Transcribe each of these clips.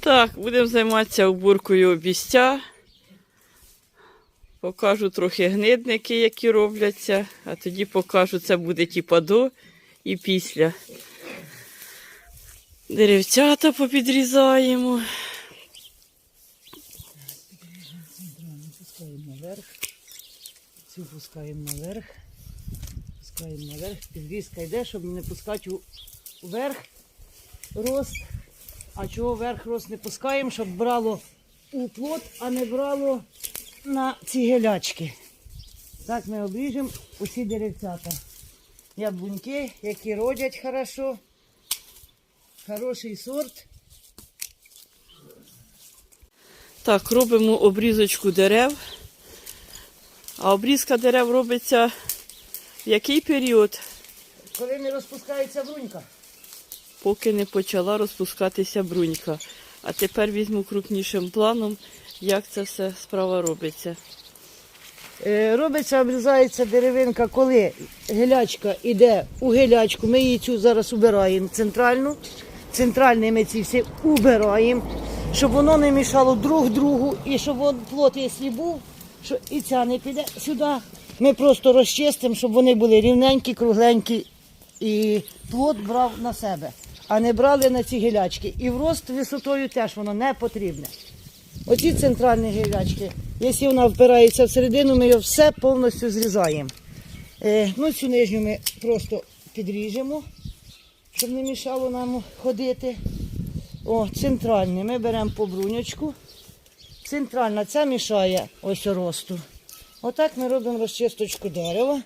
Так, будемо займатися уборкою обістя. Покажу трохи гнидники, які робляться, а тоді покажу, це буде типа до і після. Деревцята попідрізаємо. Пускаємо наверх. Цю пускаємо наверх. Пускаємо наверх. Підрізка йде, щоб не пускати вверх рост. А чого вверх рост не пускаємо, щоб брало у плот, а не брало на ці гелячки. Так ми обріжемо усі деревцята. Яблуньки, які родять хорошо. Хороший сорт. Так, робимо обрізочку дерев. А обрізка дерев робиться в який період? Коли не розпускається брунька. Поки не почала розпускатися брунька. А тепер візьму крупнішим планом, як це все справа робиться. Е, Робиться, обрізається деревинка, коли гелячка йде у гелячку. Ми її цю зараз убираємо центральну. Центральні ми ці всі убираємо, щоб воно не мішало друг другу і щоб он, плот, якщо був, що і ця не піде сюди. Ми просто розчистимо, щоб вони були рівненькі, кругленькі і плот брав на себе, а не брали на ці гелячки. І в рост висотою теж воно не потрібне. Оці центральні гілячки, якщо вона впирається всередину, ми його все повністю зрізаємо. Е, ну, цю нижню ми просто підріжемо, щоб не мішало нам ходити. О, центральні ми беремо по бруньочку. Центральна ця мішає ось росту. Отак ми робимо розчисточку дерева.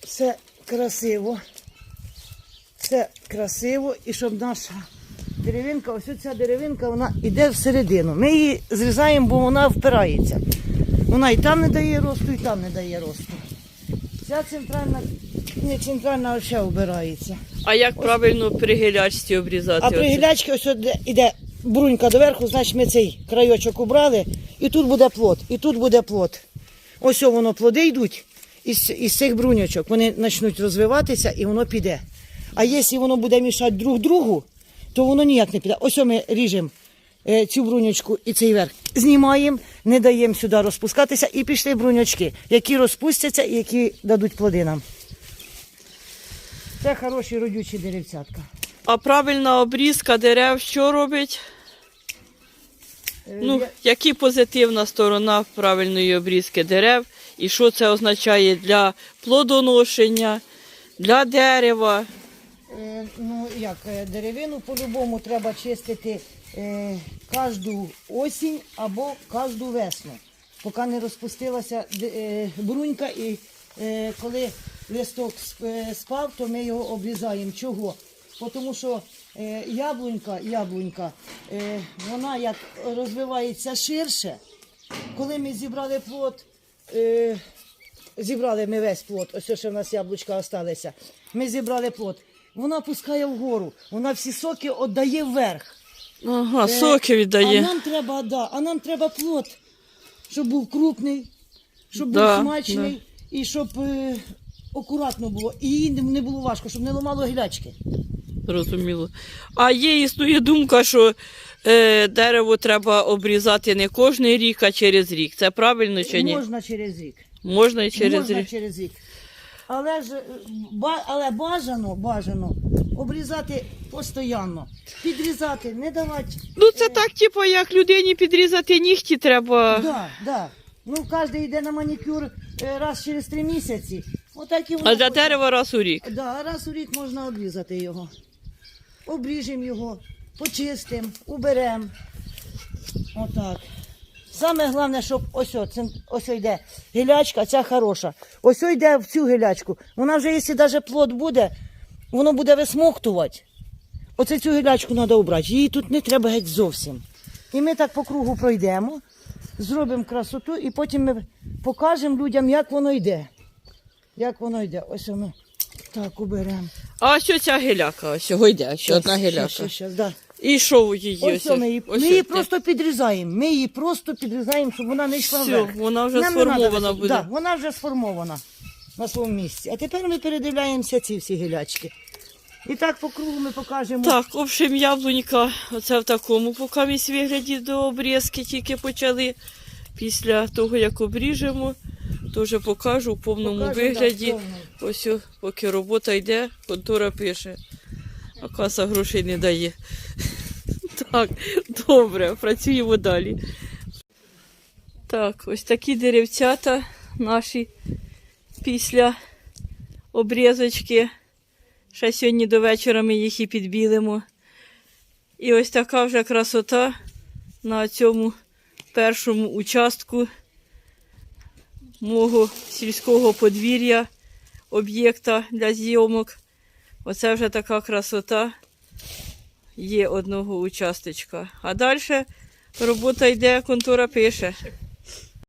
Все красиво. Все красиво і щоб наша деревинка, ось ця деревинка, вона йде всередину. Ми її зрізаємо, бо вона впирається. Вона і там не дає росту, і там не дає росту. Ця центральна, не центральна ще обирається. А як правильно при гілячці обрізати? А при гілячці ось іде брунька доверху, значить ми цей крайочок убрали, і тут буде плод, і тут буде плод. Ось воно плоди йдуть із, із цих бруньочок. Вони почнуть розвиватися і воно піде. А якщо воно буде мішати друг другу, то воно ніяк не піде. Ось ми ріжемо е, цю бруньочку і цей верх. Знімаємо, не даємо сюди розпускатися і пішли бруньочки, які розпустяться і які дадуть плоди нам. Це хороші родючі деревцятка. А правильна обрізка дерев що робить? Е, Ну, які позитивна сторона правильної обрізки дерев і що це означає для плодоношення, для дерева? Е, Ну як, е, деревину по-любому треба чистити е, кожну осінь або кожну весну, поки не розпустилася е, брунька і е, коли листок е, спав, то ми його обрізаємо. Чого? Тому що е, яблунька, яблунька, е, вона як розвивається ширше, коли ми зібрали плод, е, зібрали ми весь плод, ось що в нас яблучка осталися. Ми зібрали плод. Вона пускає вгору, вона всі соки віддає вверх. Ага, Е, соки А віддає. нам треба, да, а нам треба плод, щоб був крупний, щоб Да, був смачний і щоб е, акуратно було. І їй не- не було важко, щоб не ламало гілячки. Зрозуміло. А є існує думка, що е, дерево треба обрізати не кожен рік, а через рік. Це правильно чи ні? Можна через рік. Можна і через Можна рік. через рік. Але ж е, ба, але бажано, бажано обрізати постійно, підрізати, не давати. Ну це так, типу, як людині підрізати нігті треба. Да, да. Ну, кожен йде на манікюр е, раз через три місяці. Отак і воно А для хоче. дерева раз у рік. Да, раз у рік можна обрізати його. Обріжемо його, почистимо, уберемо. Отак. Саме головне, щоб ось, о, ось о йде гілячка, ця хороша. Ось о йде в цю гілячку. Вона вже, якщо навіть плод буде, воно буде висмоктувати. Оце цю гілячку треба обрати. Її тут не треба геть зовсім. І ми так по кругу пройдемо, зробимо красоту і потім ми покажемо людям, як воно йде. Як воно йде. Ось воно. Так, уберемо. А що ця гіляка? Ось його йде, ще одна гіляка. Щас, щас, да. І що у її? Ось ми її, ось ми її просто підрізаємо. Ми її просто підрізаємо, щоб вона не йшла Все, вверх. вона вже Нам не надо сформована буде. Да, вона вже сформована на своєму місці. А тепер ми передивляємося ці всі гілячки. І так по кругу ми покажемо. Так, в общем, яблунька, оце в такому поки місь вигляді до обрізки тільки почали. Після того, як обріжемо, вже покажу в повному Покажемо, вигляді. так. Ось, о, поки робота йде, контора пише, а каса грошей не дає. Так, добре, працюємо далі. Так, ось такі деревцята наші після обрізочки. Ще сьогодні до вечора ми їх і підбілимо. І ось така вже красота на цьому першому участку мого сільського подвір'я об'єкта для зйомок. Оце вже така красота є одного участочка. А далі робота йде, контора пише.